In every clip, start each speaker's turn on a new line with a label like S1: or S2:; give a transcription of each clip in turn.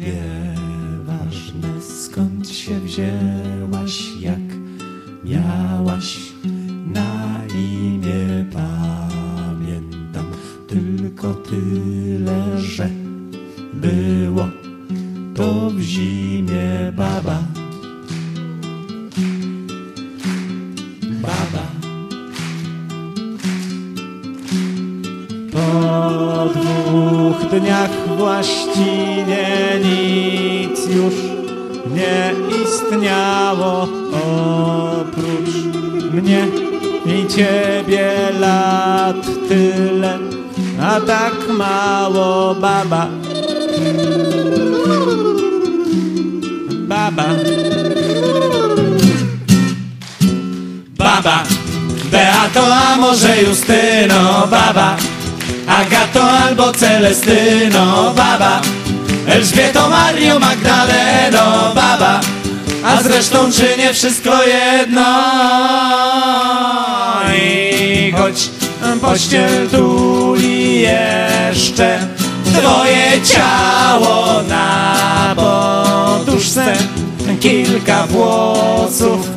S1: Nieważne skąd się wzięłaś, jak miałaś na imię pamiętam tylko tyle, że było to w zimie baba. Baba. Po dwóch dniach właściwie nic już nie istniało mnie i ciebie lat tyle, a tak mało baba. Baba. Baba. Beato, a może Justyno, baba. Agato albo Celestyno, baba Elżbieto, Mario, Magdaleno, baba A zresztą czy nie wszystko jedno. I choć pościel tuli jeszcze Twoje ciało na poduszce Kilka włosów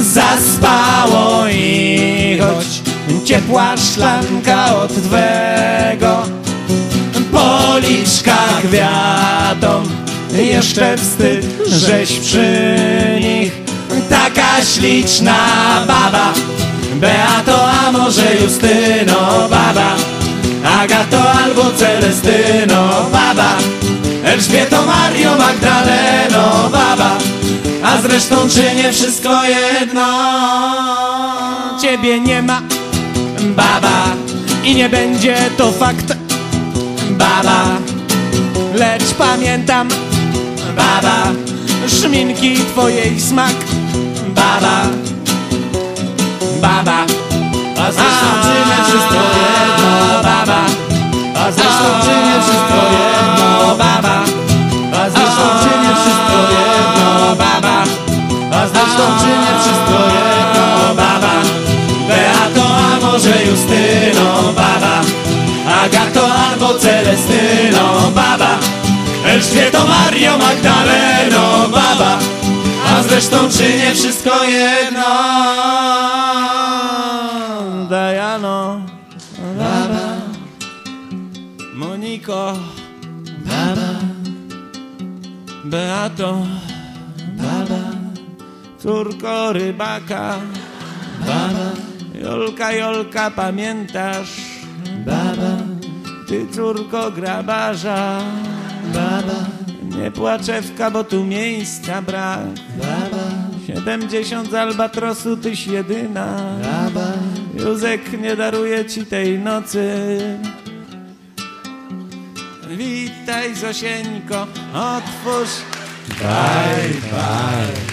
S1: zaspało i choć ciepła szklanka od twego policzka kwiatom jeszcze wstyd, żeś przy nich. Taka śliczna baba. Beato, a może Justyno, baba? Agato albo Celestyno, baba? Elżbieto, Mario, Magdaleno, baba? A zresztą czy nie wszystko jedno? Ciebie nie ma, baba. I nie będzie to fakt, baba. Lecz pamiętam, baba Szminki twojej smak, baba zresztą czy nie wszystko jedno. Dajano, baba. Moniko,
S2: Baba,
S1: Beato,
S2: baba,
S1: córko rybaka.
S2: Baba,
S1: Jolka, Jolka, pamiętasz?
S2: baba,
S1: Ty córko grabarza.
S2: Baba,
S1: Nie płaczewka, bo tu miejsca brak.
S2: Baba,
S1: Siedemdziesiąt albatrosu, tyś jedyna.
S2: Baba,
S1: Józek nie daruje ci tej nocy. Witaj Zosieńko, otwórz.
S2: Bye, bye.